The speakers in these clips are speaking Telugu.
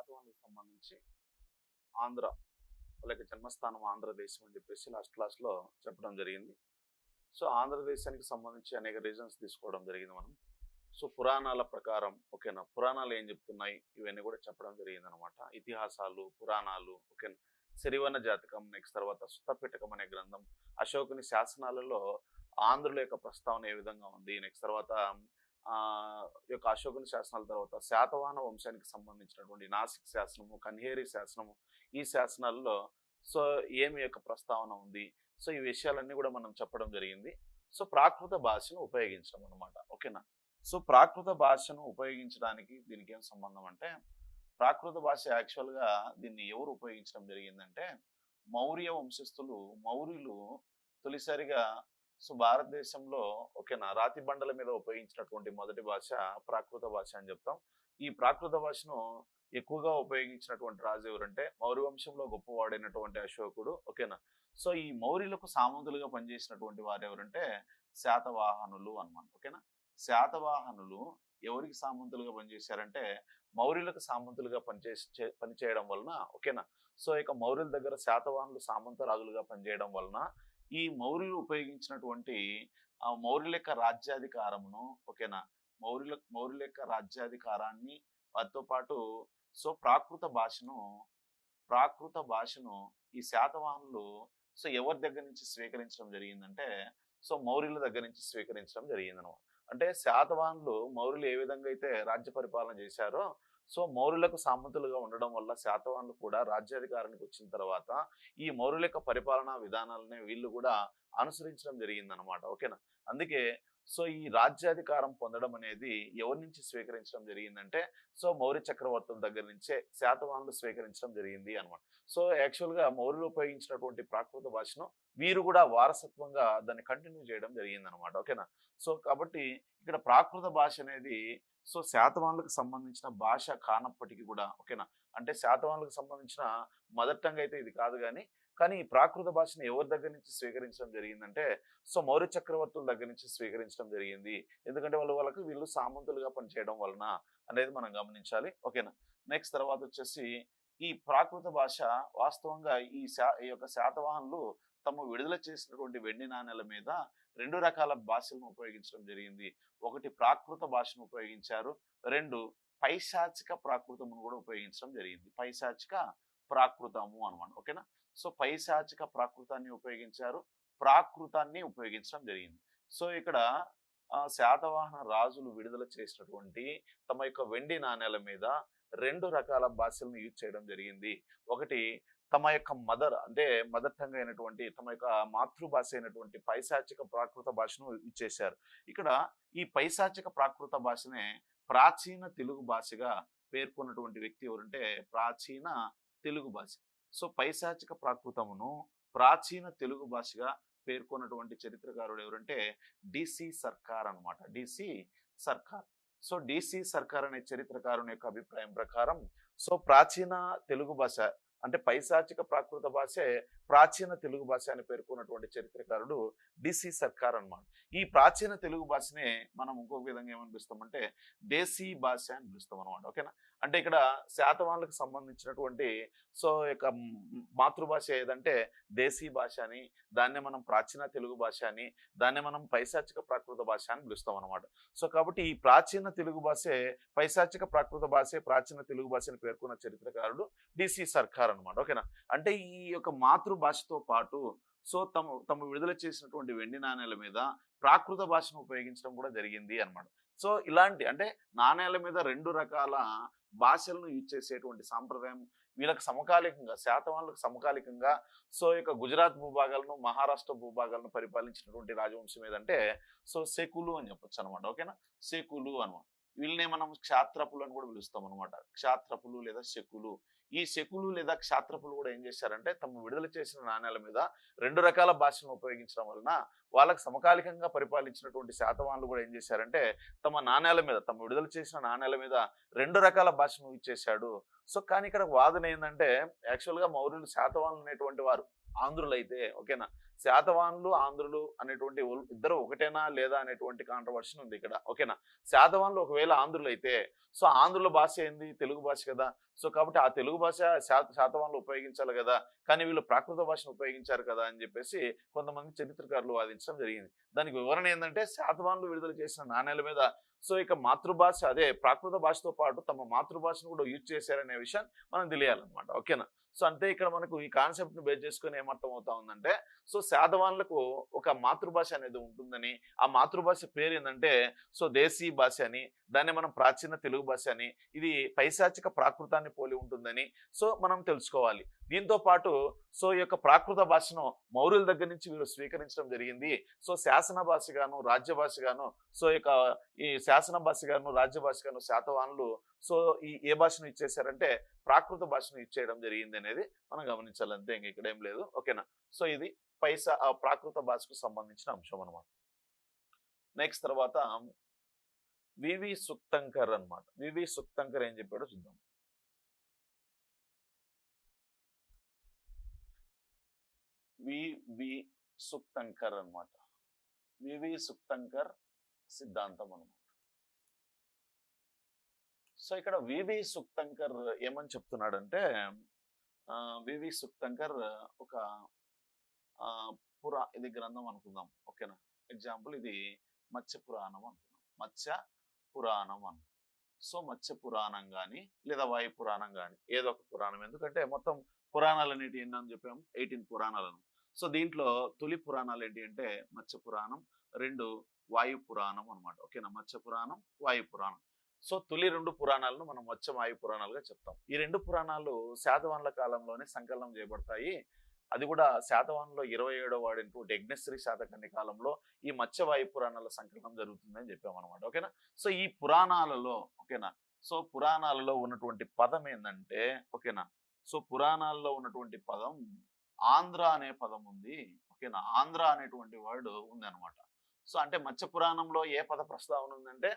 శాతవాహనులకు సంబంధించి ఆంధ్ర వాళ్ళకి జన్మస్థానం ఆంధ్రదేశం అని చెప్పేసి లాస్ట్ క్లాస్లో చెప్పడం జరిగింది. సో ఆంధ్రదేశానికి సంబంధించి అనేక రీజన్స్ తీసుకోవడం జరిగింది మనం. సో పురాణాల ప్రకారం ఓకేనా? పురాణాలు ఏం చెప్తున్నాయి? ఇవన్నీ కూడా చెప్పడం జరిగింది అనమాట ఇతిహాసాలు పురాణాలు ఓకేనా? సిరివన జాతకం నెక్స్ట్ తర్వాత సుత్తపిటకం అనే గ్రంథం. అశోకుని శాసనాలలో ఆంధ్రుల యొక్క ప్రస్తావన ఏ విధంగా ఉంది? నెక్స్ట్ తర్వాత యొక్క అశోకుని శాసనాల తర్వాత శాతవాహన వంశానికి సంబంధించినటువంటి నాసిక్ శాసనము కన్హేరి శాసనము ఈ శాసనాల్లో సో ఏమి యొక్క ప్రస్తావన ఉంది? సో ఈ విషయాలన్నీ కూడా మనం చెప్పడం జరిగింది. సో ప్రాకృత భాషను ఉపయోగించడం అనమాట ఓకేనా? సో ప్రాకృత భాషను ఉపయోగించడానికి దీనికి ఏం సంబంధం అంటే ప్రాకృత భాష యాక్చువల్గా దీన్ని ఎవరు ఉపయోగించడం జరిగిందంటే మౌర్య వంశస్థులు మౌర్యులు తొలిసారిగా సో భారతదేశంలో ఓకేనా రాతి బండల మీద ఉపయోగించినటువంటి మొదటి భాష ప్రాకృత భాష అని చెప్తాం. ఈ ప్రాకృత భాషను ఎక్కువగా ఉపయోగించినటువంటి రాజు ఎవరంటే మౌర్య వంశంలో గొప్పవాడైనటువంటి అశోకుడు ఓకేనా. సో ఈ మౌర్యులకు సామంతులుగా పనిచేసినటువంటి వారు ఎవరంటే శాతవాహనులు అనమాట ఓకేనా. శాతవాహనులు ఎవరికి సామంతులుగా పనిచేశారంటే మౌర్యులకు సామంతులుగా పనిచేసి పనిచేయడం వలన ఓకేనా. సో ఇక మౌర్యుల దగ్గర శాతవాహనులు సామంత రాజులుగా పనిచేయడం వలన ఈ మౌర్యులు ఉపయోగించినటువంటి ఆ మౌర్యుల యొక్క రాజ్యాధికారమును ఓకేనా? మౌర్యుల మౌర్యుల యొక్క రాజ్యాధికారాన్ని వాటితో పాటు సో ప్రాకృత భాషను ప్రాకృత భాషను ఈ శాతవాహనులు సో ఎవరి దగ్గర నుంచి స్వీకరించడం జరిగిందంటే సో మౌర్యుల దగ్గర నుంచి స్వీకరించడం జరిగిందనమాట. అంటే శాతవాహనులు మౌర్యులు ఏ విధంగా అయితే రాజ్య పరిపాలన చేశారో సో మౌర్యులకు సామంతులుగా ఉండడం వల్ల శాతవాహనులు కూడా రాజ్యాధికారానికి వచ్చిన తర్వాత ఈ మౌర్యుల యొక్క పరిపాలనా విధానాలని వీళ్ళు కూడా అనుసరించడం జరిగింది అనమాట ఓకేనా? అందుకే సో ఈ రాజ్యాధికారం పొందడం అనేది ఎవరి నుంచి స్వీకరించడం జరిగిందంటే సో మౌర్య చక్రవర్తుల దగ్గర నుంచే శాతవాహనులు స్వీకరించడం జరిగింది అనమాట సో యాక్చువల్గా మౌర్యులు ఉపయోగించినటువంటి ప్రాకృత భాషను వీరు కూడా వారసత్వంగా దాన్ని కంటిన్యూ చేయడం జరిగింది అనమాట ఓకేనా? సో కాబట్టి ఇక్కడ ప్రాకృత భాష అనేది సో శాతవాహనులకు సంబంధించిన భాష కానప్పటికీ కూడా ఓకేనా? అంటే శాతవాహనులకు సంబంధించిన మదర్ టంగ్ అయితే ఇది కాదు కానీ కానీ ఈ ప్రాకృత భాషను ఎవరి దగ్గర నుంచి స్వీకరించడం జరిగిందంటే సో మౌర్య చక్రవర్తుల దగ్గర నుంచి స్వీకరించడం జరిగింది. ఎందుకంటే వాళ్ళు వాళ్ళకి వీళ్ళు సామంతులుగా పనిచేయడం వలన అనేది మనం గమనించాలి. ఓకేనా? నెక్స్ట్ తర్వాత వచ్చేసి ఈ ప్రాకృత భాష వాస్తవంగా ఈ శా ఈ యొక్క శాతవాహనులు తమ విడుదల చేసినటువంటి వెండి నాణేల మీద రెండు రకాల భాషలను ఉపయోగించడం జరిగింది. ఒకటి ప్రాకృత భాషను ఉపయోగించారు. రెండు పైశాచిక ప్రాకృతమును కూడా ఉపయోగించడం జరిగింది. పైశాచిక ప్రాకృతము అనమాట. ఓకేనా సో పైశాచిక ప్రాకృతాన్ని ఉపయోగించారు. ప్రాకృతాన్ని ఉపయోగించడం జరిగింది. సో ఇక్కడ ఆ, శాతవాహన రాజులు విడుదల చేసినటువంటి తమ యొక్క వెండి నాణేల మీద రెండు రకాల భాషలను యూజ్ చేయడం జరిగింది. ఒకటి తమ యొక్క మదర్ అంటే మదర్ టంగ్ అయినటువంటి తమ యొక్క మాతృభాష అయినటువంటి పైశాచిక ప్రాకృత భాషను ఇచ్చేశారు. ఇక్కడ ఈ పైశాచిక ప్రాకృత భాషనే ప్రాచీన తెలుగు భాషగా పేర్కొన్నటువంటి వ్యక్తి ఎవరంటే ప్రాచీన తెలుగు భాష. సో పైశాచిక ప్రాకృతమును ప్రాచీన తెలుగు భాషగా పేర్కొన్నటువంటి చరిత్రకారుడు ఎవరంటే డిసి సర్కార్ అన్నమాట. డిసి సర్కార్. సో డిసి సర్కార్ అనే చరిత్రకారుని యొక్క అభిప్రాయం ప్రకారం సో ప్రాచీన తెలుగు భాష అంటే పైశాచిక ప్రాకృత భాషే ప్రాచీన తెలుగు భాష అని పేర్కొన్నటువంటి చరిత్రకారుడు డిసి సర్కార్ అన్నమాట. ఈ ప్రాచీన తెలుగు భాషనే మనం ఇంకొక విధంగా ఏమనిపిస్తామంటే దేశీ భాష అని పిలుస్తాం అనమాట ఓకేనా? అంటే ఇక్కడ శాతవాహనులకు సంబంధించినటువంటి సో యొక్క మాతృభాష ఏదంటే దేశీ భాష అని దాన్నే మనం ప్రాచీన తెలుగు భాష అని దాన్నే మనం పైశాచిక ప్రాకృత భాష అని పిలుస్తాం అనమాట సో కాబట్టి ఈ ప్రాచీన తెలుగు భాషే పైశాచిక ప్రాకృత భాషే ప్రాచీన తెలుగు భాష అని పేర్కొన్న చరిత్రకారుడు డిసి సర్కార్ అనమాట ఓకేనా? అంటే ఈ యొక్క మాతృభాషతో పాటు సో తమ తమ విడుదల చేసినటువంటి వెండి నాణేల మీద ప్రాకృత భాషను ఉపయోగించడం కూడా జరిగింది అన్నమాట. సో ఇలాంటి అంటే నాణేల మీద రెండు రకాల భాషలను యూజ్ చేసేటువంటి సాంప్రదాయం వీళ్ళకి సమకాలికంగా శాతవాళ్ళకు సమకాలికంగా సో ఈ యొక్క గుజరాత్ భూభాగాలను మహారాష్ట్ర భూభాగాలను పరిపాలించినటువంటి రాజవంశం ఏదంటే సో సెకులు అని చెప్పొచ్చు అనమాట ఓకేనా? సెకులు అనమాట వీళ్ళని మనం క్షాత్రపులు అని కూడా పిలుస్తాం అనమాట క్షాత్రపులు లేదా శకులు. ఈ శకులు లేదా క్షాత్రపులు కూడా ఏం చేశారంటే తమ విడుదల చేసిన నాణ్యాల మీద రెండు రకాల భాషలను ఉపయోగించడం వలన వాళ్ళకి సమకాలికంగా పరిపాలించినటువంటి శాతవాహనులు కూడా ఏం చేశారంటే తమ నాణ్యాల మీద తమ విడుదల చేసిన నాణ్యాల మీద రెండు రకాల భాషను ఇచ్చేశాడు. సో కానీ ఇక్కడ వాదన ఏంటంటే యాక్చువల్గా మౌర్యులు శాతవాహనులు అనేటువంటి వారు ఆంధ్రులైతే ఓకేనా? శాతవాన్లు ఆంధ్రులు అనేటువంటి ఇద్దరు ఒకటేనా లేదా అనేటువంటి కాంట్రవర్షన్ ఉంది ఇక్కడ. ఓకేనా? శాతవాన్లు ఒకవేళ ఆంధ్రులు అయితే సో ఆంధ్రుల భాష ఏంది? తెలుగు భాష కదా. సో కాబట్టి ఆ తెలుగు భాష శాత శాతవాన్లు ఉపయోగించాలి కదా. కానీ వీళ్ళు ప్రాకృత భాషను ఉపయోగించారు కదా అని చెప్పేసి కొంతమంది చరిత్రకారులు వాదించడం జరిగింది. దానికి వివరణ ఏంటంటే శాతవాన్లు విడుదల చేసిన నాణ్యాల మీద. సో ఇక మాతృభాష అదే ప్రాకృత భాషతో పాటు తమ మాతృభాషను కూడా యూజ్ చేశారనే విషయం మనం తెలియాలన్నమాట. ఓకేనా? సో అంతే ఇక్కడ మనకు ఈ కాన్సెప్ట్ను బేస్ చేసుకుని ఏమర్థం అవుతా ఉందంటే సో శాతవాన్లకు ఒక మాతృభాష అనేది ఉంటుందని ఆ మాతృభాష పేరు ఏంటంటే సో దేశీ భాష అని దాన్ని మనం ప్రాచీన తెలుగు భాష అని ఇది పైశాచిక ప్రాకృతాన్ని పోలి ఉంటుందని సో మనం తెలుసుకోవాలి. దీంతో పాటు సో ఈ యొక్క ప్రాకృత భాషను మౌర్యుల దగ్గర నుంచి వీరు స్వీకరించడం జరిగింది. సో శాసన భాషగాను రాజ్య భాషగాను సో ఈ యొక్క ఈ శాసన భాషగాను రాజ్య భాషగాను శాతవాన్లు సో ఈ ఏ భాషను ఇచ్చేసారంటే ప్రాకృత భాషను ఇచ్చేయడం జరిగింది అనేది మనం గమనించాలి. అంతే ఇంక ఇక్కడ ఏం లేదు. ఓకేనా? సో ఇది పైసా ఆ ప్రాకృత భాషకు సంబంధించిన అంశం అనమాట నెక్స్ట్ తర్వాత వివి సుక్తంకర్ అన్నమాట. వివి సుక్తంకర్ ఏం చెప్పాడో చూద్దాం. వివి సుక్తంకర్ అన్నమాట. వివి సుక్తంకర్ సిద్ధాంతం అన్నమాట. సో ఇక్కడ వివి సుక్తంకర్ ఏమని చెప్తున్నాడంటే వివి సుక్తంకర్ ఒక పురా ఇది గ్రంథం అనుకుందాం. ఓకేనా? ఎగ్జాంపుల్ ఇది మత్స్య పురాణం అనుకుందాం. మత్స్య పురాణం అను. సో మత్స్య పురాణం కానీ లేదా వాయు పురాణం కానీ ఏదో ఒక పురాణం. ఎందుకంటే మొత్తం పురాణాలు అనేటి ఎన్ని చెప్పాము ఎయిటీన్ పురాణాలను. సో దీంట్లో తొలి పురాణాలు ఏంటి అంటే మత్స్య పురాణం రెండు వాయు పురాణం అనమాట ఓకేనా? మత్స్య పురాణం వాయు పురాణం. సో తొలి రెండు పురాణాలను మనం మత్స్య పురాణాలుగా చెప్తాం. ఈ రెండు పురాణాలు శాతవానుల కాలంలోనే సంకలనం చేయబడతాయి. అది కూడా శాతవాన్లో ఇరవై ఏడో వాడినటువంటి యజ్ఞశ్రీ శాతకర్ణి కాలంలో ఈ మత్స్యవాయు పురాణాల సంకలనం జరుగుతుందని చెప్పామన్నమాట. ఓకేనా? సో ఈ పురాణాలలో ఓకేనా? సో పురాణాలలో ఉన్నటువంటి పదం ఏంటంటే ఓకేనా? సో పురాణాల్లో ఉన్నటువంటి పదం ఆంధ్ర అనే పదం ఉంది. ఓకేనా? ఆంధ్ర అనేటువంటి వర్డ్ ఉంది అనమాట సో అంటే మత్స్య పురాణంలో ఏ పద ప్రస్తావన ఉందంటే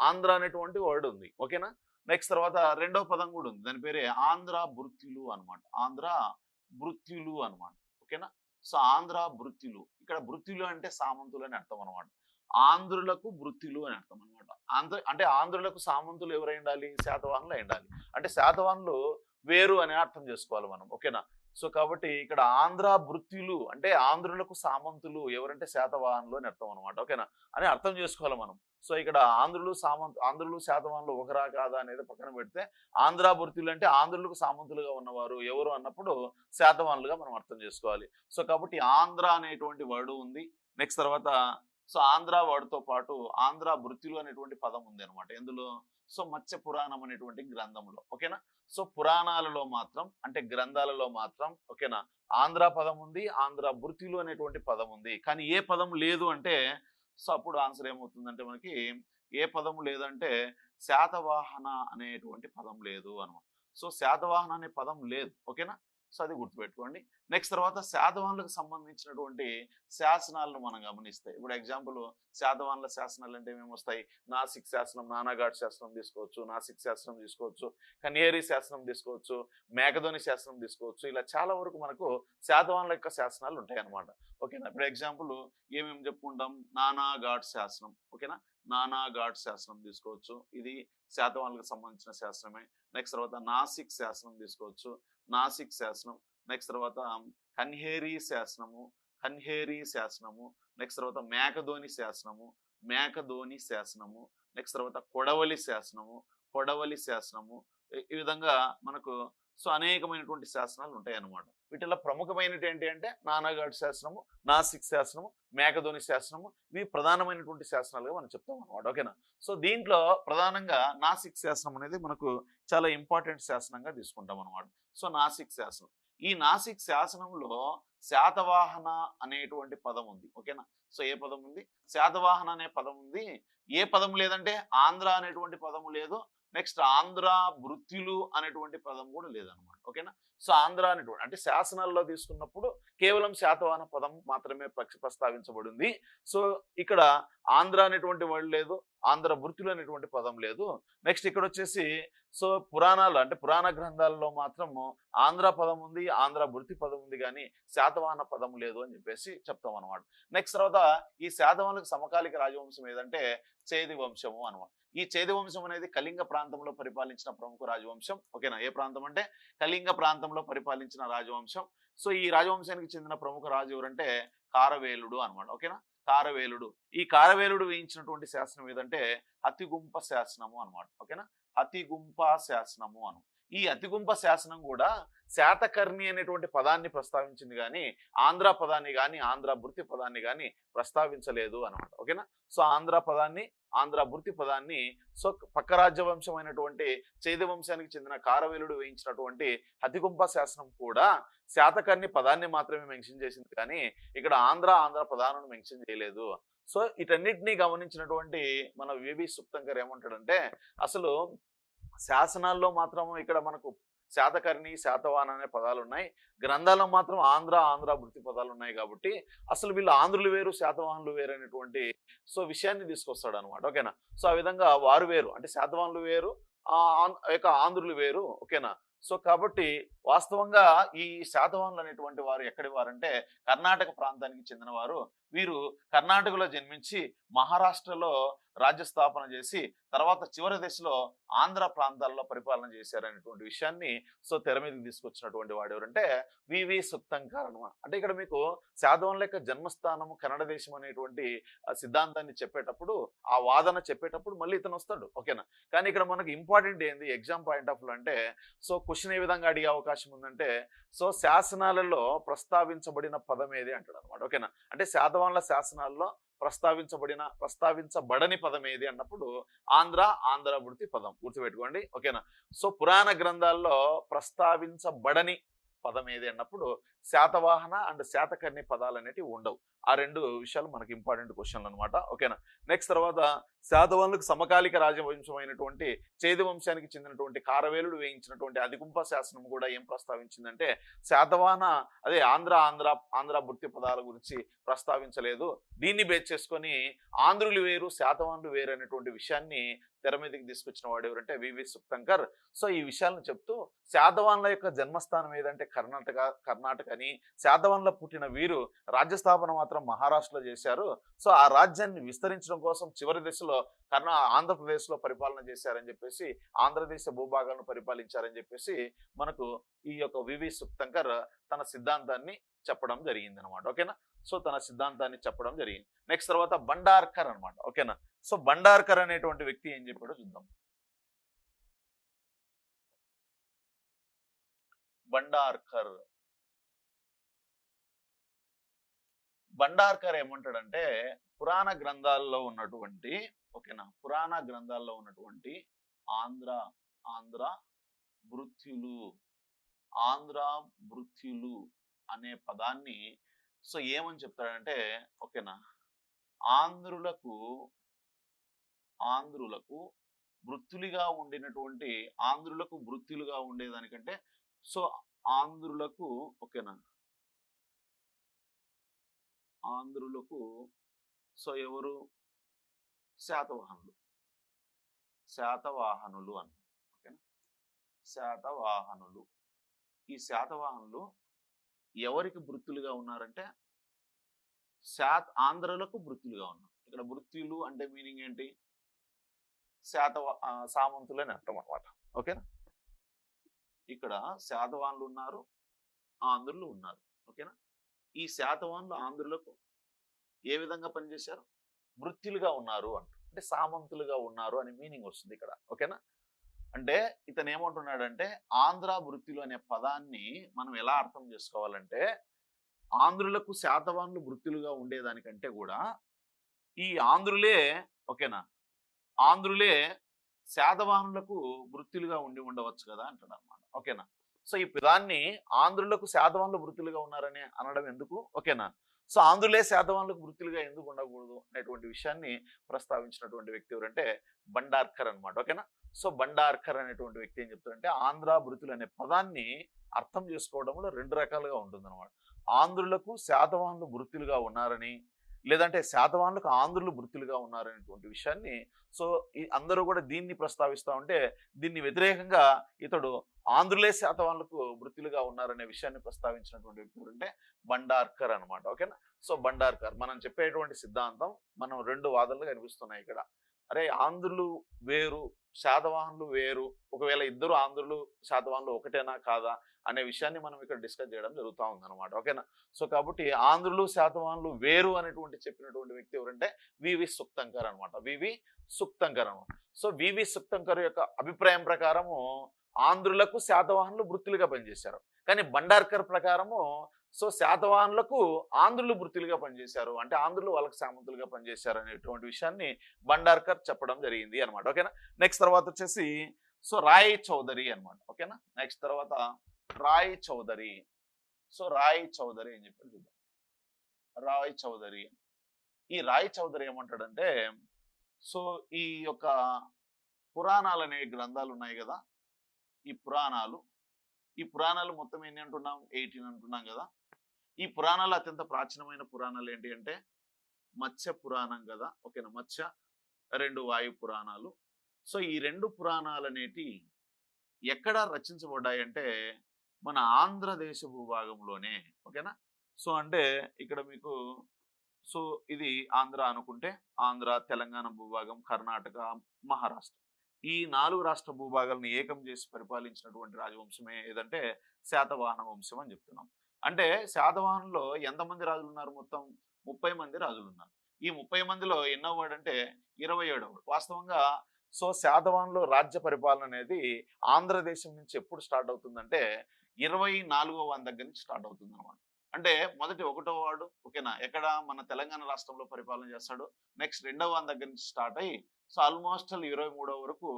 ఆంధ్ర అనేటువంటి వర్డ్ ఉంది. ఓకేనా? నెక్స్ట్ తర్వాత రెండో పదం కూడా ఉంది. దాని పేరే ఆంధ్ర భృత్యులు అన్నమాట. ఆంధ్ర భృత్యులు అన్నమాట. ఓకేనా? సో ఆంధ్ర భృత్యులు ఇక్కడ భృత్యులు అంటే సామంతులు అని అర్థం అనమాట ఆంధ్రులకు భృత్యులు అని అర్థం అనమాట ఆంధ్ర అంటే ఆంధ్రులకు సామంతులు ఎవరై ఉండాలి? శాతవాహనులు అయి ఉండాలి. అంటే శాతవాహనులు వేరు అని అర్థం చేసుకోవాలి మనం. ఓకేనా? సో కాబట్టి ఇక్కడ ఆంధ్ర భృత్యులు అంటే ఆంధ్రులకు సామంతులు ఎవరంటే శాతవాహనులు అని అర్థం అనమాట ఓకేనా? అని అర్థం చేసుకోవాలి మనం. సో ఇక్కడ ఆంధ్రులు సామంతు ఆంధ్రులు శాతవాహనులు ఒకరా కాదా అనేది పక్కన పెడితే ఆంధ్ర భృత్యులు అంటే ఆంధ్రులకు సామంతులుగా ఉన్నవారు ఎవరు అన్నప్పుడు శాతవాహనులుగా మనం అర్థం చేసుకోవాలి. సో కాబట్టి ఆంధ్ర అనేటువంటి వర్డ్ ఉంది. నెక్స్ట్ తర్వాత సో ఆంధ్ర వాడితో పాటు ఆంధ్ర బృత్యులు అనేటువంటి పదం ఉంది అనమాట ఎందులో? సో మత్స్య పురాణం అనేటువంటి గ్రంథంలో. ఓకేనా? సో పురాణాలలో మాత్రం అంటే గ్రంథాలలో మాత్రం ఓకేనా? ఆంధ్ర పదం ఉంది ఆంధ్ర బృత్యులు అనేటువంటి పదం ఉంది. కానీ ఏ పదం లేదు అంటే సో అప్పుడు ఆన్సర్ ఏమవుతుందంటే మనకి ఏ పదం లేదంటే శాతవాహన అనేటువంటి పదం లేదు అనమాట సో శాతవాహన అనే పదం లేదు. ఓకేనా? సో అది గుర్తుపెట్టుకోండి. నెక్స్ట్ తర్వాత శాతవాన్లకు సంబంధించినటువంటి శాసనాలను మనం గమనిస్తే ఇప్పుడు ఎగ్జాంపుల్ శాతవాన్ల శాసనాలు అంటే ఏమేమి వస్తాయి? నాసిక్ శాసనం నానాఘాట్ శాసనం తీసుకోవచ్చు నాసిక్ శాసనం తీసుకోవచ్చు కన్యేరి శాసనం తీసుకోవచ్చు మేకధోని శాసనం తీసుకోవచ్చు ఇలా చాలా వరకు మనకు శాతవాన్ల యొక్క శాసనాలు ఉంటాయి అన్నమాట ఓకేనా? ఇప్పుడు ఎగ్జాంపుల్ ఏమేమి చెప్పుకుంటాం? నానాఘాట్ శాసనం. ఓకేనా? నానాఘాట్ శాసనం తీసుకోవచ్చు. ఇది శాతవాళ్ళకి సంబంధించిన శాస్త్రమే నెక్స్ట్ తర్వాత నాసిక్ శాసనం తీసుకోవచ్చు. నాసిక్ శాసనం నెక్స్ట్ తర్వాత కన్హేరీ శాసనము కన్హేరి శాసనము నెక్స్ట్ తర్వాత మేకధోని శాసనము మేకధోని శాసనము నెక్స్ట్ తర్వాత కొడవలి శాసనము కొడవలి శాసనము. ఈ- ఈ విధంగా మనకు సో అనేకమైనటువంటి శాసనాలు ఉంటాయి అన్నమాట వీటిలో ప్రముఖమైనటి ఏంటి అంటే నానాఘాట్ శాసనము నాసిక్ శాసనము మేకధోని శాసనము ఇవి ప్రధానమైనటువంటి శాసనాలుగా మనం చెప్తాం అనమాట ఓకేనా? సో దీంట్లో ప్రధానంగా నాసిక్ శాసనం అనేది మనకు చాలా ఇంపార్టెంట్ శాసనంగా తీసుకుంటాం అనమాట సో నాసిక్ శాసనం. ఈ నాసిక్ శాసనంలో శాతవాహన అనేటువంటి పదం ఉంది. ఓకేనా? సో ఏ పదం ఉంది? శాతవాహన అనే పదం ఉంది. ఏ పదం లేదంటే ఆంధ్ర అనేటువంటి పదము లేదు. నెక్స్ట్ ఆంధ్ర వృత్తులు అనేటువంటి పదం కూడా లేదనమాట ఓకేనా? సో ఆంధ్ర అనేటువంటి అంటే శాసనాల్లో తీసుకున్నప్పుడు కేవలం శాతవాహన పదం మాత్రమే ప్రస్తావించబడింది. సో ఇక్కడ ఆంధ్ర అనేటువంటి వర్డ్ లేదు ఆంధ్ర వృత్తులు అనేటువంటి పదం లేదు. నెక్స్ట్ ఇక్కడ వచ్చేసి సో పురాణాలు అంటే పురాణ గ్రంథాలలో మాత్రము ఆంధ్ర పదం ఉంది ఆంధ్ర వృత్తి పదం ఉంది కానీ శాతవాహన పదం లేదు అని చెప్పేసి చెప్తాం అనమాట నెక్స్ట్ తర్వాత ఈ శాతవాహనకు సమకాలిక రాజవంశం ఏదంటే చేది వంశము అనమాట ఈ చేదవంశం అనేది కళింగ ప్రాంతంలో పరిపాలించిన ప్రముఖ రాజవంశం. ఓకేనా? ఏ ప్రాంతం అంటే కళింగ ప్రాంతంలో పరిపాలించిన రాజవంశం. సో ఈ రాజవంశానికి చెందిన ప్రముఖ రాజు ఎవరంటే కారవేలుడు అనమాట ఓకేనా? కారవేలుడు. ఈ కారవేలుడు వేయించినటువంటి శాసనం ఏదంటే అతిగుంప శాసనము అనమాట ఓకేనా? అతిగుంప శాసనము అను. ఈ అతిగుంప శాసనం కూడా శాతకర్ణి అనేటువంటి పదాన్ని ప్రస్తావించింది కానీ ఆంధ్ర పదాన్ని కానీ ఆంధ్ర భృతి పదాన్ని కానీ ప్రస్తావించలేదు అనమాట ఓకేనా? సో ఆంధ్ర పదాన్ని ఆంధ్ర భృతి పదాన్ని సో పక్క రాజ్యవంశమైనటువంటి చైద వంశానికి చెందిన కారవేలుడు వేయించినటువంటి అతిగుంప శాసనం కూడా శాతకర్ణి పదాన్ని మాత్రమే మెన్షన్ చేసింది కానీ ఇక్కడ ఆంధ్ర ఆంధ్ర పదాలను మెన్షన్ చేయలేదు. సో ఇటన్నిటినీ గమనించినటువంటి మన వివి సుప్తంకర్ ఏమంటాడంటే అసలు శాసనాల్లో మాత్రం ఇక్కడ మనకు శాతకర్ణి శాతవాన్ అనే పదాలు ఉన్నాయి గ్రంథాల్లో మాత్రం ఆంధ్ర ఆంధ్ర వృత్తి పదాలు ఉన్నాయి కాబట్టి అసలు వీళ్ళు ఆంధ్రులు వేరు శాతవాహనులు వేరు అనేటువంటి సో విషయాన్ని తీసుకొస్తాడు అనమాట ఓకేనా? సో ఆ విధంగా వారు వేరు. అంటే శాతవాహనులు వేరు ఆ యొక్క ఆంధ్రులు వేరు. ఓకేనా? సో కాబట్టి వాస్తవంగా ఈ శాతవాహనులు అనేటువంటి వారు ఎక్కడి వారంటే కర్ణాటక ప్రాంతానికి చెందిన వీరు కర్ణాటకలో జన్మించి మహారాష్ట్రలో రాజ్య స్థాపన చేసి తర్వాత చివరి దశలో ఆంధ్ర ప్రాంతాల్లో పరిపాలన చేశారనేటువంటి విషయాన్ని సో తెర మీదకి తీసుకొచ్చినటువంటి వాడు ఎవరంటే వివి సుప్తంకర్ అనమాట అంటే ఇక్కడ మీకు శాదవం లెక్క జన్మస్థానము కన్నడ దేశం అనేటువంటి సిద్ధాంతాన్ని చెప్పేటప్పుడు ఆ వాదన చెప్పేటప్పుడు మళ్ళీ ఇతను వస్తాడు. ఓకేనా? కానీ ఇక్కడ మనకి ఇంపార్టెంట్ ఏంది ఎగ్జామ్ పాయింట్ ఆఫ్ వ్యూ అంటే సో క్వశ్చన్ ఏ విధంగా అడిగే అవకాశం ఉందంటే సో శాసనాలలో ప్రస్తావించబడిన పదం ఏది అంటాడు అనమాట ఓకేనా? అంటే శాతవాహనుల శాసనాల్లో ప్రస్తావించబడిన ప్రస్తావించబడని పదం ఏది అన్నప్పుడు ఆంధ్ర ఆంధ్ర పదం గుర్తుపెట్టుకోండి. ఓకేనా? సో పురాణ గ్రంథాల్లో ప్రస్తావించబడని పదం ఏది అన్నప్పుడు శాతవాహన అండ్ శాతకర్ణి పదాలు అనేటివి ఉండవు. ఆ రెండు విషయాలు మనకి ఇంపార్టెంట్ క్వశ్చన్లు అనమాట ఓకేనా? నెక్స్ట్ తర్వాత శాతవాహనులకు సమకాలిక రాజవంశమైనటువంటి చేదు వంశానికి చెందినటువంటి కారవేలుడు వేయించినటువంటి అధికుంప శాసనం కూడా ఏం ప్రస్తావించిందంటే శాతవాహన అదే ఆంధ్ర ఆంధ్ర ఆంధ్ర భృతి పదాల గురించి ప్రస్తావించలేదు. దీన్ని బేస్ చేసుకొని ఆంధ్రులు వేరు శాతవాహనులు వేరు అనేటువంటి విషయాన్ని తెర మీదకి తీసుకొచ్చిన వాడు ఎవరంటే వివి సుప్తంకర్. సో ఈ విషయాలను చెప్తూ శాతవాహనుల యొక్క జన్మస్థానం ఏదంటే కర్ణాటక కర్ణాటక కానీ శాతవాహనుల పుట్టిన వీరు రాజ్యస్థాపన మాత్రం మహారాష్ట్రలో చేశారు. సో ఆ రాజ్యాన్ని విస్తరించడం కోసం చివరి దశలో కర్ణ ఆంధ్రప్రదేశ్లో పరిపాలన చేశారని చెప్పేసి ఆంధ్రదేశ భూభాగాలను పరిపాలించారని చెప్పేసి మనకు ఈ యొక్క వివి సుప్తంకర్ తన సిద్ధాంతాన్ని చెప్పడం జరిగింది అనమాట ఓకేనా? సో తన సిద్ధాంతాన్ని చెప్పడం జరిగింది. నెక్స్ట్ తర్వాత బండార్కర్ అనమాట ఓకేనా? సో బండార్కర్ అనేటువంటి వ్యక్తి ఏం చెప్పాడో చూద్దాం. బండార్కర్. బండార్కర్ ఏమంటాడంటే పురాణ గ్రంథాల్లో ఉన్నటువంటి ఓకేనా? పురాణ గ్రంథాల్లో ఉన్నటువంటి ఆంధ్ర ఆంధ్ర మృత్యులు ఆంధ్ర మృత్యులు అనే పదాన్ని సో ఏమని చెప్తాడంటే ఓకేనా? ఆంధ్రులకు ఆంధ్రులకు వృత్తులుగా ఉండినటువంటి ఆంధ్రులకు వృత్తులుగా ఉండేదానికంటే సో ఆంధ్రులకు ఓకేనా? ఆంధ్రులకు సో ఎవరు? శాతవాహనులు. శాతవాహనులు అని ఓకేనా? శాతవాహనులు. ఈ శాతవాహనులు ఎవరికి వృత్తులుగా ఉన్నారంటే శాత ఆంధ్రులకు వృత్తులుగా ఉన్నారు. ఇక్కడ వృత్తులు అంటే మీనింగ్ ఏంటి? శాతవా సామంతులు అని అర్థం అనమాట ఓకేనా? ఇక్కడ శాతవాహనులు ఉన్నారు ఆంధ్రులు ఉన్నారు. ఓకేనా? ఈ శాతవాన్లు ఆంధ్రులకు ఏ విధంగా పనిచేశారు? వృత్తిలుగా ఉన్నారు అంట. అంటే సామంతులుగా ఉన్నారు అనే మీనింగ్ వస్తుంది ఇక్కడ. ఓకేనా? అంటే ఇతను ఏమంటున్నాడంటే ఆంధ్ర వృత్తులు అనే పదాన్ని మనం ఎలా అర్థం చేసుకోవాలంటే ఆంధ్రులకు శాతవాన్లు వృత్తులుగా ఉండేదానికంటే కూడా ఈ ఆంధ్రులే ఓకేనా? ఆంధ్రులే శాతవాహనులకు వృత్తులుగా ఉండి ఉండవచ్చు కదా అంటాడు అనమాట ఓకేనా? సో ఈ పదాన్ని ఆంధ్రులకు శాతవాన్లు వృత్తులుగా ఉన్నారని అనడం ఎందుకు? ఓకేనా? సో ఆంధ్రులే శాతవాన్లకు వృత్తులుగా ఎందుకు ఉండకూడదు అనేటువంటి విషయాన్ని ప్రస్తావించినటువంటి వ్యక్తి ఎవరంటే బండార్కర్ అనమాట ఓకేనా? సో బండార్కర్ అనేటువంటి వ్యక్తి ఏం చెప్తారంటే ఆంధ్ర వృత్తులు అనే పదాన్ని అర్థం చేసుకోవడంలో రెండు రకాలుగా ఉంటుంది అనమాట ఆంధ్రులకు శాతవాహనులు వృత్తులుగా ఉన్నారని లేదంటే శాతవాహనులకు ఆంధ్రులు వృత్తులుగా ఉన్నారనేటువంటి విషయాన్ని సో ఈ అందరూ కూడా దీన్ని ప్రస్తావిస్తా ఉంటే దీన్ని వ్యతిరేకంగా ఇతడు ఆంధ్రులే శాతవాహనులకు వృత్తులుగా ఉన్నారనే విషయాన్ని ప్రస్తావించినటువంటి వ్యక్తులు అంటే బండార్కర్ అనమాట ఓకేనా? సో బండార్కర్ మనం చెప్పేటువంటి సిద్ధాంతం మనం రెండు వాదనలు కనిపిస్తున్నాయి ఇక్కడ. అరే ఆంధ్రులు వేరు శాతవాహనులు వేరు ఒకవేళ ఇద్దరు ఆంధ్రులు శాతవాహనులు ఒకటేనా కాదా అనే విషయాన్ని మనం ఇక్కడ డిస్కస్ చేయడం జరుగుతూ ఉందన్నమాట ఓకేనా? సో కాబట్టి ఆంధ్రులు శాతవాహనులు వేరు అనేటువంటి చెప్పినటువంటి వ్యక్తి ఎవరంటే వివి సుక్తంకర్ అనమాట వివి సుక్తంకర్ అనమాట సో వివి సుక్తంకర్ యొక్క అభిప్రాయం ప్రకారము ఆంధ్రులకు శాతవాహనులు వృత్తులుగా పనిచేశారు. కానీ బండార్కర్ ప్రకారము సో శాతవాహనులకు ఆంధ్రులు వృత్తులుగా పనిచేశారు. అంటే ఆంధ్రులు వాళ్ళకి సామంతులుగా పనిచేశారు అనేటువంటి విషయాన్ని బండార్కర్ చెప్పడం జరిగింది అనమాట ఓకేనా? నెక్స్ట్ తర్వాత వచ్చేసి సో రాయ్ చౌదరి అనమాట ఓకేనా? నెక్స్ట్ తర్వాత రాయ్ చౌదరి. సో రాయ్ చౌదరి అని చెప్పి చూద్దాం. రాయ్ చౌదరి. ఈ రాయ్ చౌదరి ఏమంటాడంటే సో ఈ యొక్క పురాణాలు అనే గ్రంథాలు ఉన్నాయి కదా ఈ పురాణాలు. ఈ పురాణాలు మొత్తం ఎన్ని అంటున్నాం? ఎయిటీన్ అంటున్నాం కదా. ఈ పురాణాలు అత్యంత ప్రాచీనమైన పురాణాలు ఏంటి అంటే మత్స్య పురాణం కదా. ఓకేనా? మత్స్య రెండు వాయు పురాణాలు. సో ఈ రెండు పురాణాలు అనేటి ఎక్కడ రచించబడ్డాయి అంటే మన ఆంధ్రదేశ భూభాగంలోనే. ఓకేనా? సో అంటే ఇక్కడ మీకు సో ఇది ఆంధ్ర అనుకుంటే ఆంధ్ర తెలంగాణ భూభాగం కర్ణాటక మహారాష్ట్ర. ఈ నాలుగు రాష్ట్ర భూభాగాలను ఏకం చేసి పరిపాలించినటువంటి రాజవంశమే ఏదంటే శాతవాహన వంశం అని చెప్తున్నాం. అంటే శాతవాహనంలో ఎంతమంది రాజులు ఉన్నారు మొత్తం? ముప్పై మంది రాజులు ఉన్నారు. ఈ ముప్పై మందిలో ఎన్నో అంటే ఇరవై ఏడవ వాస్తవంగా సో శాతవాహనంలో రాజ్య పరిపాలన అనేది ఆంధ్రదేశం నుంచి ఎప్పుడు స్టార్ట్ అవుతుందంటే ఇరవై నాలుగో వన్ దగ్గర నుంచి స్టార్ట్ అవుతుంది అనమాట అంటే మొదటి ఒకటో వాడు ఓకేనా? ఎక్కడ? మన తెలంగాణ రాష్ట్రంలో పరిపాలన చేస్తాడు. నెక్స్ట్ రెండవ వన్ దగ్గర నుంచి స్టార్ట్ అయ్యి సో ఆల్మోస్ట్ ఇరవై మూడో వరకు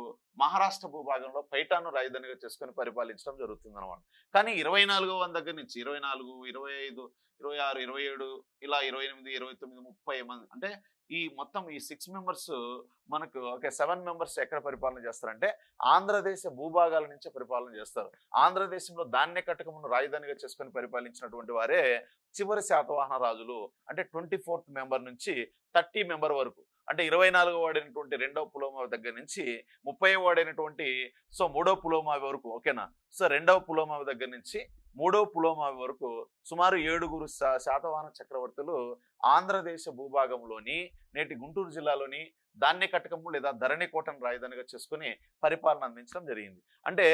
మహారాష్ట్ర భూభాగంలో పైటాను రాజధానిగా చేసుకొని పరిపాలించడం జరుగుతుంది అనమాట కానీ ఇరవై నాలుగో వన్ దగ్గర నుంచి ఇరవై నాలుగు ఇరవై ఐదు ఇరవై ఆరు ఇరవై ఏడు ఇలా ఇరవై ఎనిమిది ఇరవై తొమ్మిది ముప్పై మంది అంటే ఈ మొత్తం ఈ సిక్స్ మెంబర్స్ మనకు ఓకే సెవెన్ మెంబర్స్ ఎక్కడ పరిపాలన చేస్తారంటే ఆంధ్రదేశ భూభాగాల నుంచి పరిపాలన చేస్తారు. ఆంధ్రదేశంలో ధాన్య కట్టకమును రాజధానిగా చేసుకొని పరిపాలించినటువంటి వారే చివరి శాతవాహన రాజులు అంటే ట్వంటీ ఫోర్త్ మెంబర్ నుంచి థర్టీ మెంబర్ వరకు. అంటే ఇరవై నాలుగో వాడైనటువంటి రెండవ పులోమా దగ్గర నుంచి ముప్పై వాడైనటువంటి సో మూడో పులోమావి వరకు ఓకేనా? సో రెండవ పులోమావి దగ్గర నుంచి మూడో పులోమావి వరకు సుమారు ఏడుగురు శాతవాహన చక్రవర్తులు ఆంధ్రదేశ భూభాగంలోని నేటి గుంటూరు జిల్లాలోని ధాన్య కటకము లేదా ధరణికోటను రాజధానిగా చేసుకుని పరిపాలన అందించడం జరిగింది. అంటే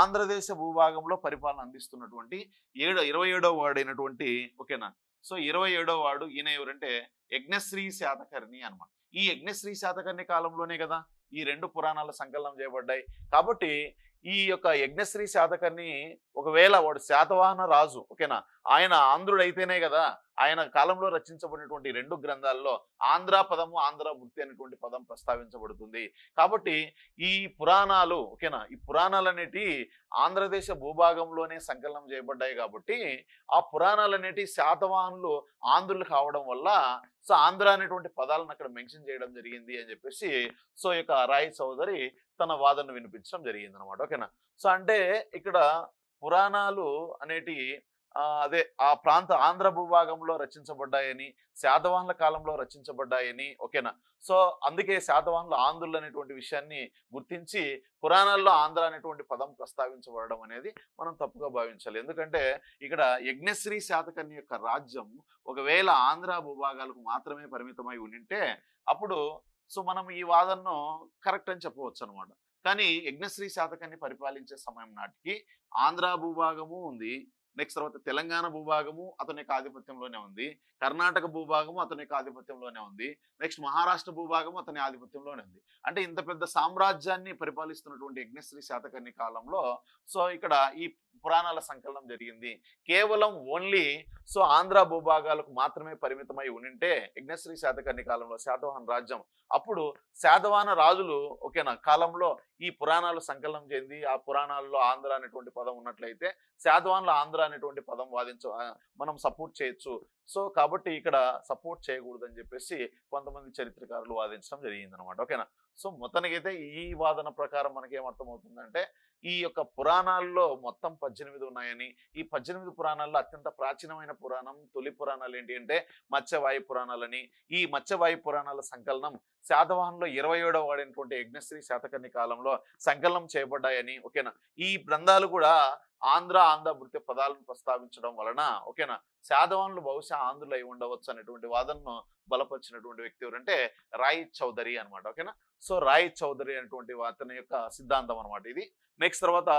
ఆంధ్రదేశ భూభాగంలో పరిపాలన అందిస్తున్నటువంటి ఏడు ఇరవై ఏడో వాడైనటువంటి ఓకేనా? సో ఇరవై ఏడో వాడు ఈయన ఎవరంటే యజ్ఞశ్రీ శాతకర్ణి అనమాట ఈ యజ్ఞశ్రీ శాతకర్ణి కాలంలోనే కదా ఈ రెండు పురాణాలు సంకలనం చేయబడ్డాయి. కాబట్టి ఈ యొక్క యజ్ఞశ్రీ శాతకర్ణి ఒకవేళ వాడు శాతవాహన రాజు ఓకేనా? ఆయన ఆంధ్రుడు అయితేనే కదా ఆయన కాలంలో రచించబడినటువంటి రెండు గ్రంథాల్లో ఆంధ్ర పదము ఆంధ్ర వృత్తి అనేటువంటి పదం ప్రస్తావించబడుతుంది. కాబట్టి ఈ పురాణాలు ఓకేనా? ఈ పురాణాలు అనేటి ఆంధ్రదేశ భూభాగంలోనే సంకలనం చేయబడ్డాయి కాబట్టి ఆ పురాణాలు అనేటి శాతవాహనులు ఆంధ్రులు కావడం వల్ల సో ఆంధ్ర అనేటువంటి పదాలను అక్కడ మెన్షన్ చేయడం జరిగింది అని చెప్పేసి సో యొక్క రాయ్ చౌదరి తన వాదనను వినిపించడం జరిగింది అనమాట ఓకేనా? సో అంటే ఇక్కడ పురాణాలు అనేటి అదే ఆ ప్రాంత ఆంధ్ర భూభాగంలో రచించబడ్డాయని శాతవాహనుల కాలంలో రచించబడ్డాయని ఓకేనా? సో అందుకే శాతవాహనులు ఆంధ్రులు అనేటువంటి విషయాన్ని గుర్తించి పురాణాల్లో ఆంధ్ర అనేటువంటి పదం ప్రస్తావించబడడం అనేది మనం తప్పుగా భావించాలి. ఎందుకంటే ఇక్కడ యజ్ఞశ్రీ శాతకర్ణి యొక్క రాజ్యం ఒకవేళ ఆంధ్ర భూభాగాలకు మాత్రమే పరిమితమై ఉండింటే అప్పుడు సో మనం ఈ వాదనను కరెక్ట్ అని చెప్పవచ్చు అనమాట కానీ యజ్ఞశ్రీ శాతకాన్ని పరిపాలించే సమయం నాటికి ఆంధ్ర భూభాగము ఉంది. నెక్స్ట్ తర్వాత తెలంగాణ భూభాగము అతని యొక్క ఆధిపత్యంలోనే ఉంది. కర్ణాటక భూభాగము అతని యొక్క ఆధిపత్యంలోనే ఉంది. నెక్స్ట్ మహారాష్ట్ర భూభాగము అతని ఆధిపత్యంలోనే ఉంది. అంటే ఇంత పెద్ద సామ్రాజ్యాన్ని పరిపాలిస్తున్నటువంటి యజ్ఞశ్రీ శాతకర్ణి కాలంలో సో ఇక్కడ ఈ పురాణాల సంకలనం జరిగింది. కేవలం ఓన్లీ సో ఆంధ్ర భూభాగాలకు మాత్రమే పరిమితమై ఉండింటే యజ్ఞశ్రీ శాతకర్ణి కాలంలో శాతవాహన రాజ్యం అప్పుడు శాతవాహన రాజులు ఓకేనా కాలంలో ఈ పురాణాలు సంకలనం చెంది ఆ పురాణాల్లో ఆంధ్ర అనేటువంటి పదం ఉన్నట్లయితే శాతవాహనలో ఆంధ్ర అనేటువంటి పదం వాదించ మనం సపోర్ట్ చేయొచ్చు. సో కాబట్టి ఇక్కడ సపోర్ట్ చేయకూడదని చెప్పేసి కొంతమంది చరిత్రకారులు వాదించడం జరిగింది అనమాట ఓకేనా సో మొత్తానికైతే ఈ వాదన ప్రకారం మనకి ఏమర్థమవుతుందంటే ఈ యొక్క పురాణాల్లో మొత్తం పద్దెనిమిది ఉన్నాయని. ఈ పద్దెనిమిది పురాణాల్లో అత్యంత ప్రాచీనమైన పురాణం తొలి పురాణాలు ఏంటి అంటే మత్స్యవాయు పురాణాలని. ఈ మత్స్యవాయు పురాణాల సంకలనం శాతవాహనంలో ఇరవై ఏడవ వాడినటువంటి యజ్ఞశ్రీ శాతకర్ణి కాలంలో సంకలనం చేయబడ్డాయని. ఓకేనా? ఈ గ్రంథాలు కూడా ఆంధ్ర ఆంధ్ర వృత్తి పదాలను ప్రస్తావించడం వలన ఓకేనా? శాతవాహనులు బహుశా ఆంధ్రులు అయి ఉండవచ్చు అనేటువంటి వాదనను బలపరిచినటువంటి వ్యక్తి ఎవరంటే రాయ్ చౌదరి అనమాట ఓకేనా? సో రాయ్ చౌదరి అనేటువంటి అతని యొక్క సిద్ధాంతం అనమాట ఇది. నెక్స్ట్ తర్వాత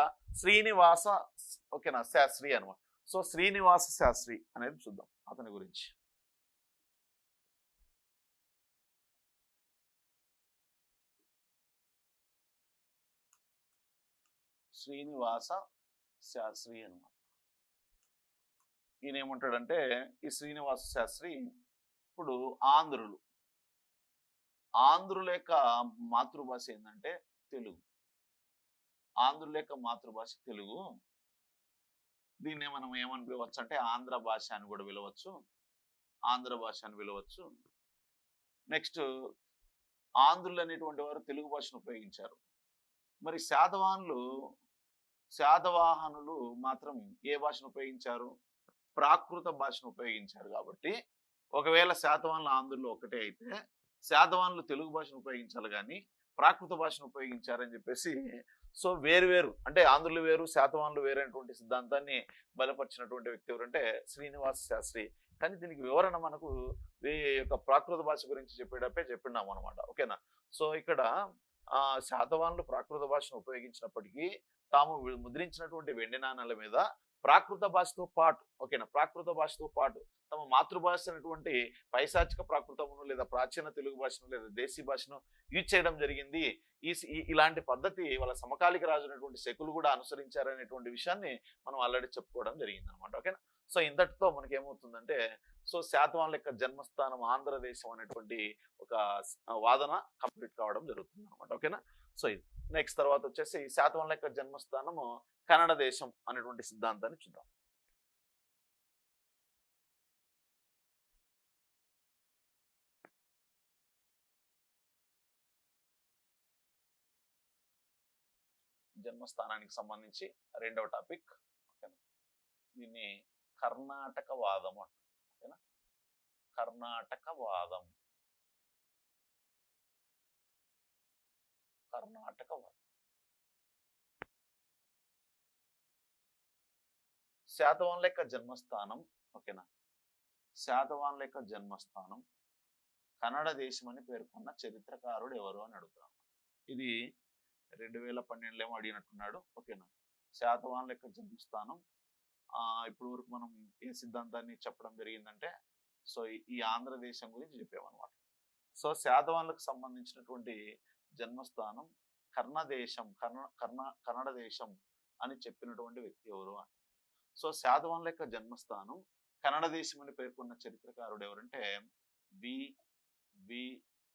శ్రీనివాస ఓకేనా శాస్త్రి అనమాట సో శ్రీనివాస శాస్త్రి అనేది చూద్దాం అతని గురించి. శ్రీనివాస శాస్త్రి అనమాట ఈయన ఏమంటాడంటే ఈ శ్రీనివాస శాస్త్రి ఇప్పుడు ఆంధ్రులు. ఆంధ్రుల యొక్క మాతృభాష ఏంటంటే తెలుగు. ఆంధ్రుల యొక్క మాతృభాష తెలుగు. దీన్నే మనం ఏమని పిలవచ్చు అంటే ఆంధ్ర భాష అని కూడా పిలవచ్చు. ఆంధ్ర భాష అని పిలవచ్చు. నెక్స్ట్ ఆంధ్రులు అనేటువంటి వారు తెలుగు భాషను ఉపయోగించారు. మరి శాతవాహనులు శాతవాహనులు మాత్రం ఏ భాషను ఉపయోగించారు? ప్రాకృత భాషను ఉపయోగించారు కాబట్టి ఒకవేళ శాతవాహనులు ఆంధ్రులు ఒకటే అయితే శాతవాహనులు తెలుగు భాషను ఉపయోగించాలి కానీ ప్రాకృత భాషను ఉపయోగించారని చెప్పేసి సో వేరు వేరు. అంటే ఆంధ్రులు వేరు శాతవానులు వేరు అనేటువంటి సిద్ధాంతాన్ని బలపరిచినటువంటి వ్యక్తి ఎవరంటే శ్రీనివాస శాస్త్రి. కానీ దీనికి వివరణ మనకు ఈ యొక్క ప్రాకృత భాష గురించి చెప్పేటప్పుడే చెప్పినాం అనమాట ఓకేనా? సో ఇక్కడ ఆ శాతవాహనులు ప్రాకృత భాషను ఉపయోగించినప్పటికీ తాము ముద్రించినటువంటి వెండి నాణాల మీద ప్రాకృత భాషతో పాటు ఓకేనా? ప్రాకృత భాషతో పాటు తమ మాతృభాష అయినటువంటి పైశాచిక ప్రాకృతమును లేదా ప్రాచీన తెలుగు భాషను లేదా దేశీ భాషను యూజ్ చేయడం జరిగింది. ఈ ఇలాంటి పద్ధతి వాళ్ళ సమకాలిక రాజు అనేటువంటి శకులు కూడా అనుసరించారనేటువంటి విషయాన్ని మనం ఆల్రెడీ చెప్పుకోవడం జరిగింది అనమాట ఓకేనా? సో ఇంతటితో మనకి ఏమవుతుందంటే సో శాతవాహనుల యొక్క జన్మస్థానం ఆంధ్రదేశం అనేటువంటి ఒక వాదన కంప్లీట్ కావడం జరుగుతుంది అనమాట ఓకేనా? సో ఇది. నెక్స్ట్ తర్వాత వచ్చేసి శాతవాహనుల యొక్క జన్మస్థానము కన్నడ దేశం అనేటువంటి సిద్ధాంతాన్ని చూద్దాం. జన్మస్థానానికి సంబంధించి రెండవ టాపిక్. ఓకేనా? దీన్ని కర్ణాటక వాదం అంట. ఓకేనా? కర్ణాటక వాదం కర్ణాటక వాదం శాతవాన్ల యొక్క జన్మస్థానం ఓకేనా? శాతవాహనుల యొక్క జన్మస్థానం కన్నడ దేశం అని పేర్కొన్న చరిత్రకారుడు ఎవరు అని అడుగుతాను ఇది రెండు వేల పన్నెండులో ఏమో అడిగినట్టున్నాడు ఓకేనా? శాతవాహనుల యొక్క జన్మస్థానం ఆ ఇప్పుడు వరకు మనం ఏ సిద్ధాంతాన్ని చెప్పడం జరిగిందంటే సో ఈ- ఆంధ్రదేశం గురించి చెప్పామన్నమాట సో శాతవాన్లకు సంబంధించినటువంటి జన్మస్థానం కర్ణదేశం కర్ణ కర్ణ కన్నడ దేశం అని చెప్పినటువంటి వ్యక్తి ఎవరు అని? సో శాతవాహనుల యొక్క జన్మస్థానం. కన్నడ దేశం అని పేర్కొన్న చరిత్రకారుడు ఎవరంటే వి వి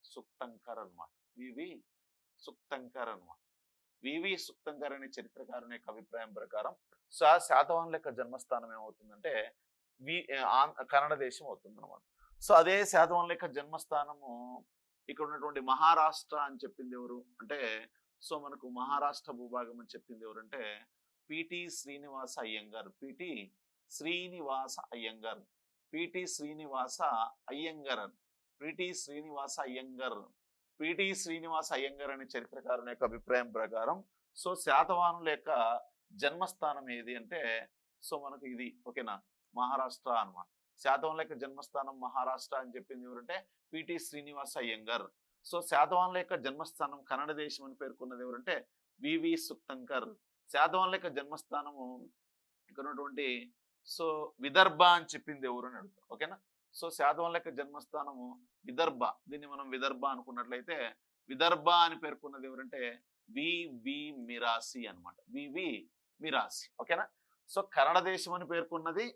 సుక్తంకర్ అనమాట వివి సుక్తంకర్ అనమాట వివి సుక్తంకర్ అనే చరిత్రకారుని యొక్క అభిప్రాయం ప్రకారం సో ఆ శాతవాహనుల యొక్క జన్మస్థానం ఏమవుతుందంటే వి ఆం- కన్నడ దేశం అవుతుంది అనమాట సో అదే శాతవాహనుల యొక్క జన్మస్థానము ఇక్కడ ఉన్నటువంటి మహారాష్ట్ర అని చెప్పింది ఎవరు? అంటే సో మనకు మహారాష్ట్ర భూభాగం అని చెప్పింది ఎవరంటే PT Srinivasa Iyengar. PT Srinivasa Iyengar. PT Srinivasa Iyengar PT Srinivasa Iyengar. PT Srinivasa Iyengar అనే చరిత్రకారుని యొక్క అభిప్రాయం ప్రకారం సో శాతవాహనుల యొక్క జన్మస్థానం ఏది అంటే సో మనకు ఇది ఓకేనా? మహారాష్ట్ర అనమాట శాతవాహనుల యొక్క జన్మస్థానం మహారాష్ట్ర అని చెప్పింది ఎవరంటే పిటి శ్రీనివాస అయ్యంగర్. సో శాతవాహనుల యొక్క జన్మస్థానం కన్నడ దేశం అని పేర్కొన్నది ఎవరంటే వివి సుక్తంకర్. శాతవాహనుల లెక్క జన్మస్థానము ఇక్కడ ఉన్నటువంటి సో విదర్భ అని చెప్పింది ఎవరు అని అడుగుతారు ఓకేనా? సో శాతవాహనుల లెక్క జన్మస్థానము విదర్భ. దీన్ని మనం విదర్భ అనుకున్నట్లయితే విదర్భ అని పేర్కొన్నది ఎవరంటే వివి మిరాసి అన్నమాట. వివి మిరాసి. ఓకేనా? సో కన్నడ దేశం అని పేర్కొన్నది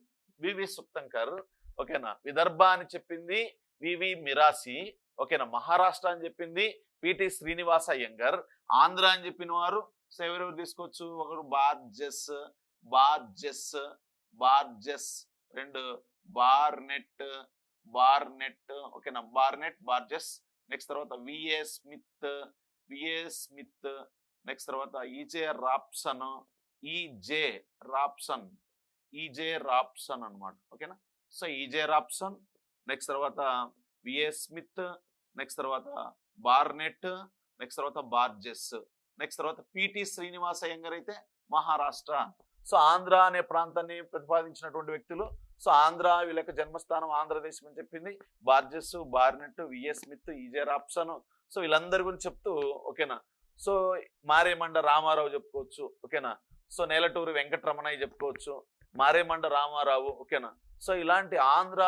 వివి సుప్తంకర్ ఓకేనా? విదర్భ అని చెప్పింది వివి మిరాసి. ఓకేనా? మహారాష్ట్ర అని చెప్పింది పిటి శ్రీనివాస అయ్యంగర్. ఆంధ్ర అని చెప్పిన వారు సో ఎవరెవరు తీసుకోవచ్చు. ఒకరు బార్జెస్ బార్జెస్ బార్జెస్ రెండు బార్నెట్ బార్నెట్ ఓకేనా? బార్నెట్ బార్జెస్ నెక్స్ట్ తర్వాత VA Smith VA Smith next తర్వాత EJ Rapson EJ Rapson EJ Rapson అన్నమాట. ఓకేనా? సో ఈజే రాప్సన్ నెక్స్ట్ తర్వాత విఏ స్మిత్ నెక్స్ట్ తర్వాత బార్నెట్ నెక్స్ట్ తర్వాత బార్జెస్. నెక్స్ట్ తర్వాత పిటి శ్రీనివాస అయ్యంగార్ అయితే మహారాష్ట్ర. సో ఆంధ్ర అనే ప్రాంతాన్ని ప్రతిపాదించినటువంటి వ్యక్తులు. సో ఆంధ్ర వీళ్ళ జన్మస్థానం ఆంధ్రదేశం అని చెప్పింది. Burgess Barnett VS Smith EJ Rapson. So వీళ్ళందరి గురించి చెప్తూ ఓకేనా? సో మారేమండ రామారావు చెప్పుకోవచ్చు. ఓకేనా? సో నేలటూరు వెంకటరమణయ్య చెప్పుకోవచ్చు. మారేమండ రామారావు ఓకేనా? సో ఇలాంటి ఆంధ్ర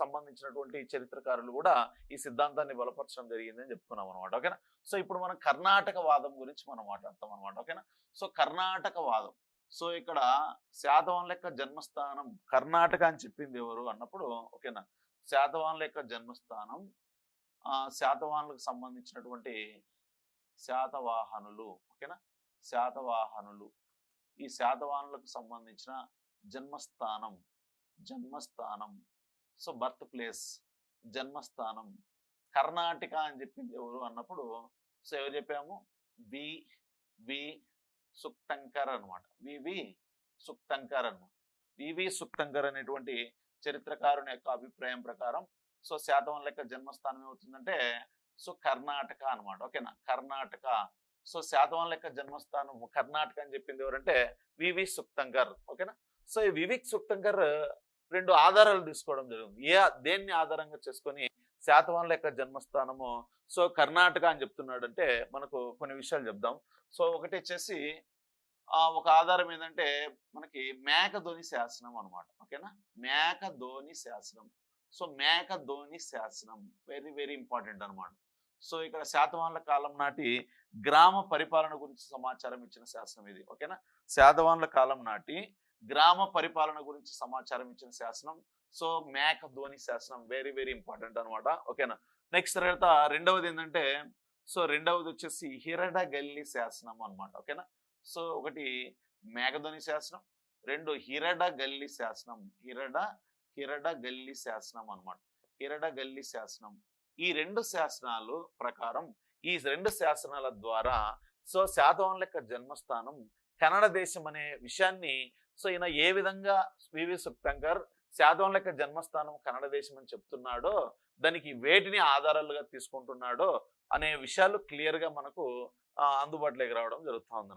సంబంధించినటువంటి చరిత్రకారులు కూడా ఈ సిద్ధాంతాన్ని బలపరచడం జరిగిందని చెప్పుకున్నాం అనమాట ఓకేనా? సో ఇప్పుడు మనం కర్ణాటక వాదం గురించి మనం మాట్లాడతాం అనమాట ఓకేనా? సో కర్ణాటక వాదం. సో ఇక్కడ శాతవాహనుల యొక్క జన్మస్థానం కర్ణాటక అని చెప్పింది ఎవరు అన్నప్పుడు ఓకేనా? శాతవాహనుల యొక్క జన్మస్థానం ఆ శాతవాహనులకు సంబంధించినటువంటి శాతవాహనులు ఓకేనా? శాతవాహనులు. ఈ శాతవాహనులకు సంబంధించిన జన్మస్థానం జన్మస్థానం. సో బర్త్ ప్లేస్ జన్మస్థానం. కర్ణాటక అని చెప్పింది ఎవరు అన్నప్పుడు సో ఎవరు చెప్పాము? వి వి సుక్తంకర్ అనమాట వివి సుక్తంకర్ అనమాట వివి సుక్తంకర్ అనేటువంటి చరిత్రకారుని యొక్క అభిప్రాయం ప్రకారం సో శాతవం లెక్క జన్మస్థానం ఏమవుతుందంటే సో కర్ణాటక అన్నమాట. ఓకేనా? కర్ణాటక. సో శాతవం లెక్క జన్మస్థానం కర్ణాటక అని చెప్పింది ఎవరంటే వివి సుక్తంకర్. ఓకేనా? సో ఈ వివిక్ సుక్తంకర్ రెండు ఆధారాలు తీసుకోవడం జరిగింది. ఏ దేన్ని ఆధారంగా చేసుకొని శాతవాహనుల యొక్క జన్మస్థానము సో కర్ణాటక అని చెప్తున్నాడు అంటే మనకు కొన్ని విషయాలు చెప్దాం. సో ఒకటి వచ్చేసి ఒక ఆధారం ఏంటంటే మనకి మేకధోని శాసనం అనమాట ఓకేనా? మేకధోని శాసనం. సో మేకధోని శాసనం వెరీ వెరీ ఇంపార్టెంట్ అన్నమాట. సో ఇక్కడ శాతవాహనుల కాలం నాటి గ్రామ పరిపాలన గురించి సమాచారం ఇచ్చిన శాసనం ఇది. ఓకేనా? శాతవాహనుల కాలం నాటి గ్రామ పరిపాలన గురించి సమాచారం ఇచ్చిన శాసనం. సో మేక ధోని శాసనం వెరీ వెరీ ఇంపార్టెంట్ అనమాట ఓకేనా? నెక్స్ట్ తర్వాత రెండవది ఏంటంటే సో రెండవది వచ్చేసి హిరడ గల్లి శాసనం అనమాట ఓకేనా? సో ఒకటి మేఘధ్వని శాసనం రెండు హిరడ గల్లి శాసనం హిరడ హిరడ గల్లి శాసనం అన్నమాట. హిరడ గల్లి శాసనం. ఈ రెండు శాసనాలు ప్రకారం ఈ రెండు శాసనాల ద్వారా సో శాతవాహనుల యొక్క జన్మస్థానం కన్నడ దేశం అనే విషయాన్ని సో ఈయన ఏ విధంగా వివి సుప్తంకర్ శాతం లెక్క జన్మస్థానం కన్నడ దేశం అని చెప్తున్నాడో దానికి వేటిని ఆధారాలుగా తీసుకుంటున్నాడో అనే విషయాలు క్లియర్గా మనకు అందుబాటులోకి రావడం జరుగుతూ ఉంది